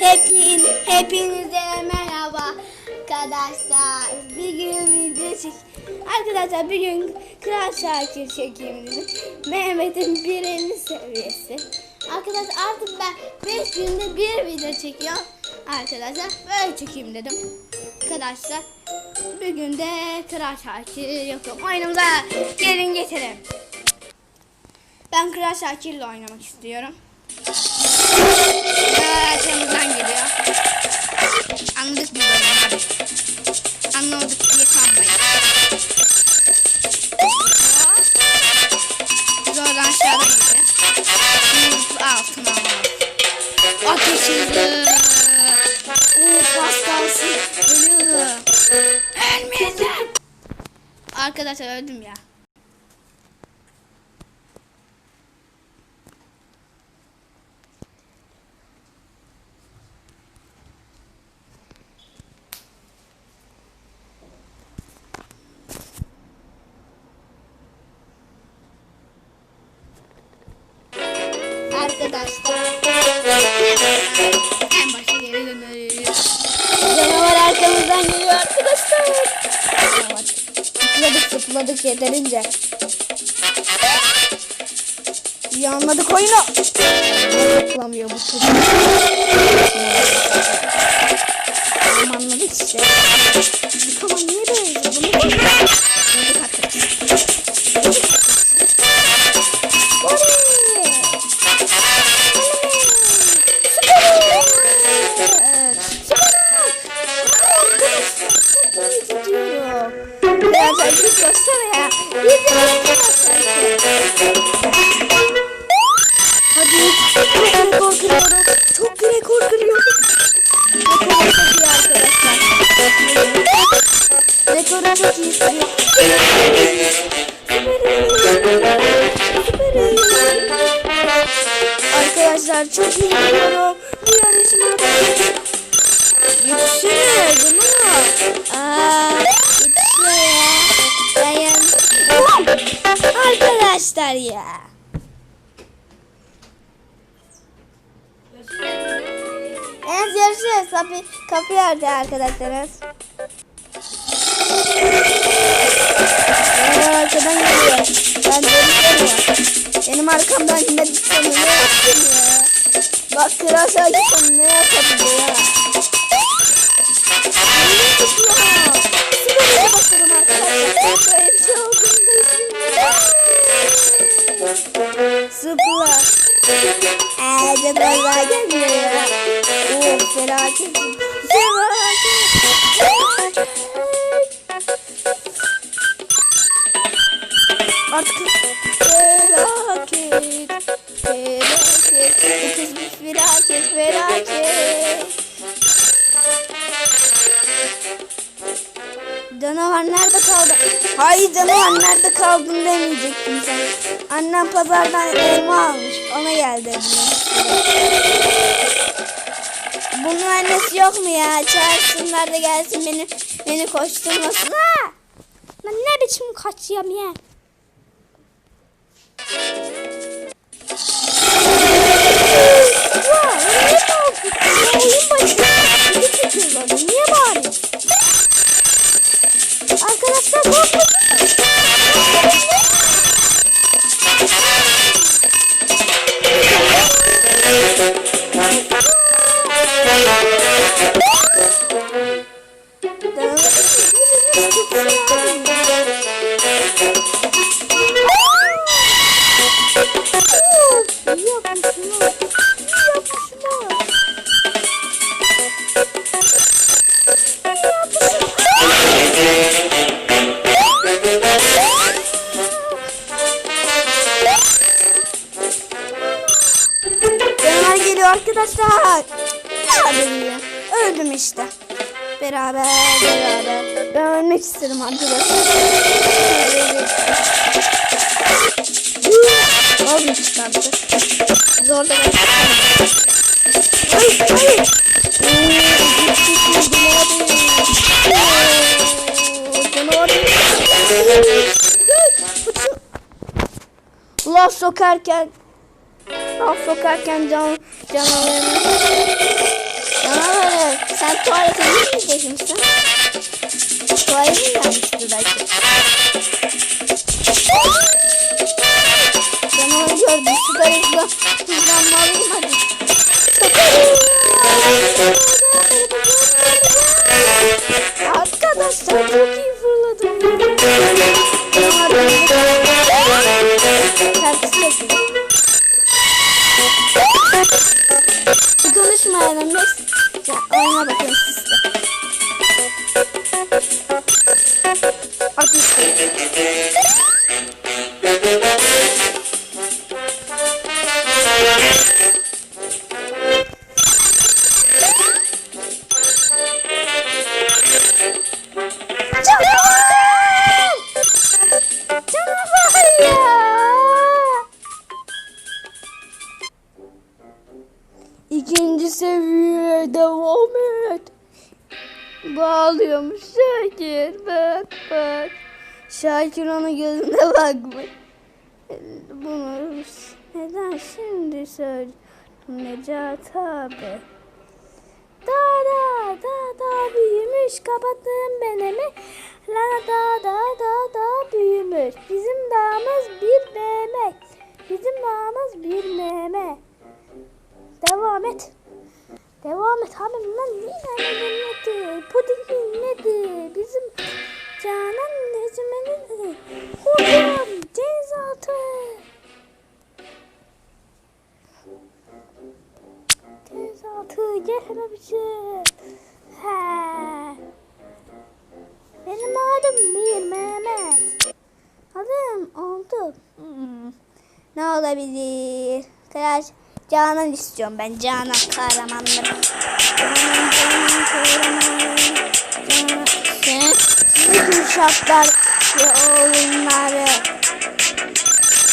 Hepin, hepinize merhaba arkadaşlar. Bir gün video çek. Arkadaşlar bir gün Kral Şakir çekeyim dedim. Mehmet'in birinci seviyesi. Arkadaşlar artık ben 5 günde bir video çekiyorum. Arkadaşlar böyle çekeyim dedim. Arkadaşlar bir günde Kral Şakir yapıyorum. Oyunumuza gelin getirin. Ben Kral Şakir'le oynamak istiyorum. Arkamızdan geliyor. Zıpladık yeterince. İyi anladık oyunu. Zıplamıyor bu çocuk. Tamam anladık işte. Tamam niye böyle zıplamıyor? Arkadaşlar çok iyi gidiyorum. Bu yarışma yetişemiyor değil mi? Aa, yetişiyor ya. Dayan. Arkadaşlar ya. Evet görüşürüz. Kapı, kapıyı örtü arkadaşlarız. Ee, arkadan geliyor. Ben dönüyorum ya. Benim arkamdan ne düşsem ne yaptın ya? Bak kral şarkısın ne yapabilir ya? Ne tutuyor? Sigaraya bakalım arkadaşlar. Böyle bir şey olduğunda Zıpla. Eee canavarlar gelmiyor ya. Oh felaket. Felaket. Artık felaket. Felaket. Bu kız bir felaket. Felaket. Canavar nerede kaldı? Hayır canavar nerede kaldın demeyecektim sana. Annem pazardan elma almış. Ona geldi. Bunun annesi yok mu ya? Çağırsınlar da gelsin beni beni koşturmasın. Ha! Lan ne biçim kaçıyorum? Ya Yapmışsın. İyi yapmışsın. Canavar geliyor arkadaşlar. Abi öldüm işte. Beraber beraber. Ben ölmek istedim arkadaşlar. Abi çıkarttı. Zor da ben Hayır hayır. Laf sokarken laf sokarken can canavarını Sen tuvalete gitmeyeceksin. Tuvalete gelmiştir belki. Ben onu gördüm. Süper hızlı hızlanmalıyım hadi. Şakir onun gözüne bakmış. Bunu neden şimdi söyle Necat abi. Da da da da büyümüş kapattım benemi. La da da da da büyümüş. Bizim dağımız bir meme. Bizim dağımız bir meme. Devam et. Devam et abi lan yine neydi? Puding neydi? Bizim Canan Necmi'nin Hocam denizaltı. Denizaltı gel hemen bir şey. He. Benim adım Mir Mehmet. Adım oldu. Hmm. Ne olabilir? Kral Canan istiyorum ben. Canan kahramanları. Canan, Canan kahramanları. Sen, sizin uşaklar ve oyunları.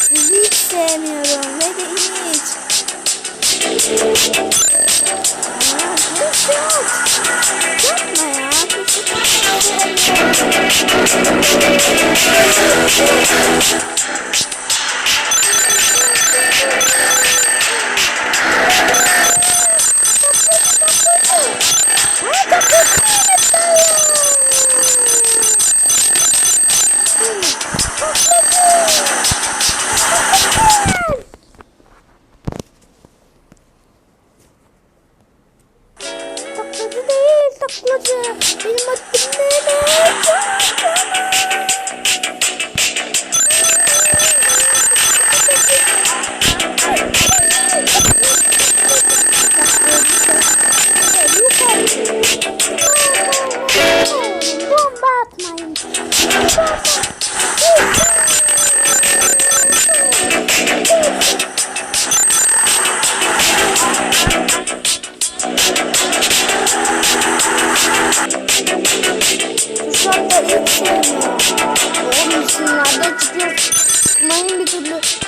Sizi hiç sevmiyorum ve de hiç. Aa, hiç yok. Yapma ya.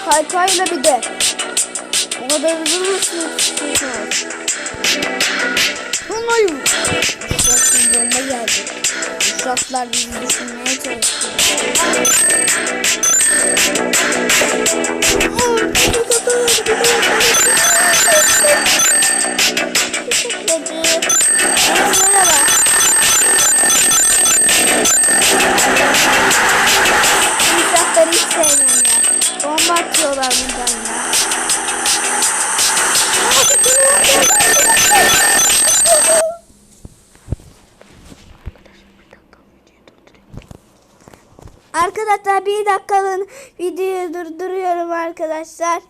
Kaykayla bir de. O kadar hızlı mısın? Hayır. Kuşaklar bomba geldi. Kuşaklar bizi düşünmeye çalışıyor. Merhaba. Uçakları hiç sevmiyorum. Bomba atıyorlar buradan ya. Arkadaşlar bir dakikalığın videoyu durduruyorum arkadaşlar.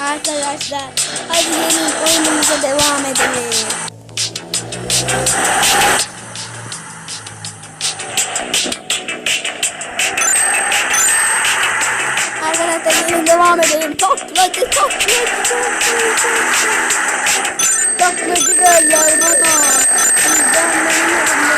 Arkadaşlar hadi gelin oyunumuza devam edelim. Devam edelim. Taklacı taklacı taklacı. Taklacı derler bana. Bizden benim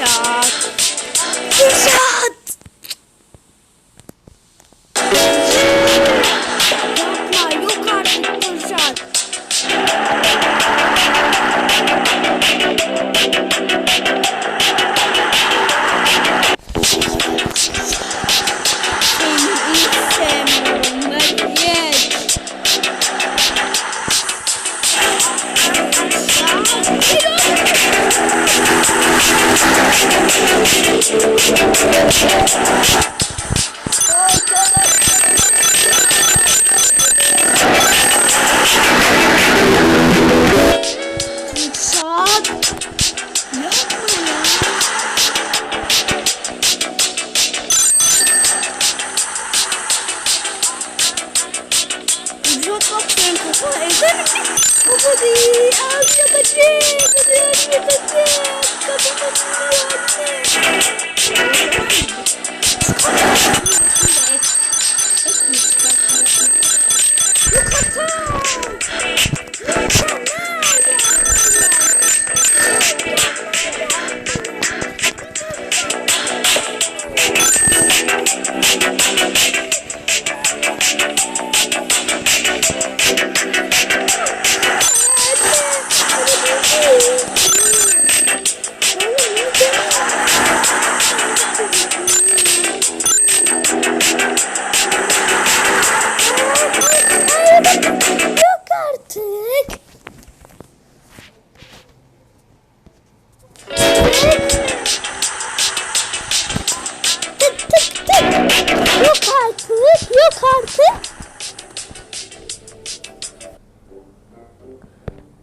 Kürşat. Kürşat. Ücret bak benim kafa evde mi? Baba değil. Abi yapacağım. Bunu yapacağım. Kapı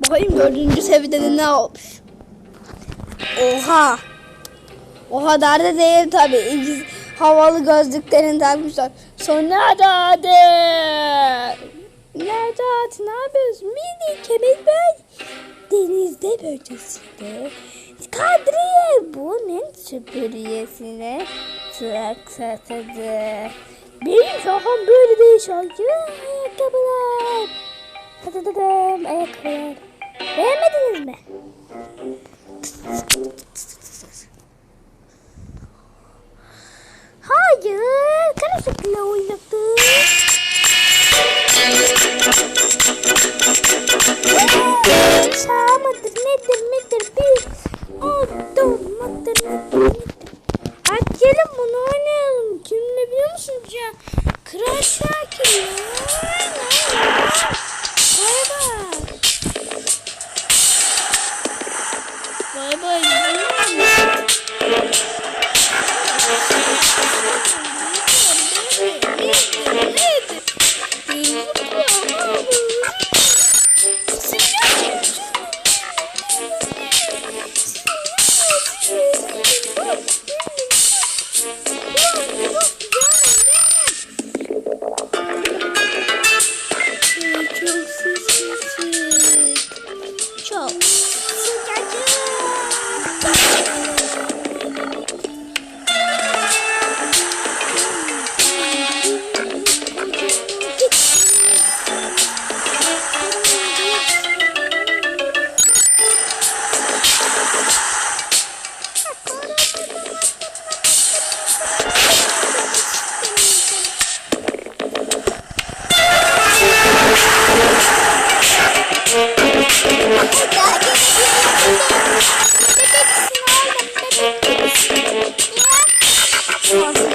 Bakayım dördüncü seviyede ne olmuş. Oha. O kadar da değil tabi. İkiz havalı gözlüklerini takmışlar. Sonra da de. Necat ne yapıyorsun? Mini Kemal Bey. Denizde bölgesinde. Kadriye bunun süpürgesine sıksatıdı. Benim şahım böyle değil şarkı. Ayakkabılar. Tadadadım ayakkabılar. Beğenmediniz mi? Hadi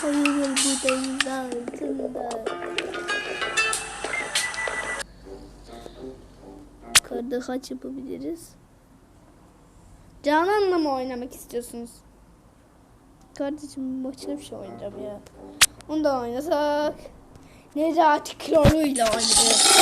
sayılır bu deniz altında? Yukarıda kaç yapabiliriz? Canan'la mı oynamak istiyorsunuz? Kardeşim başka bir şey oynayacağım ya. Onu da oynasak. Necati Kloru'yla oynayacağız.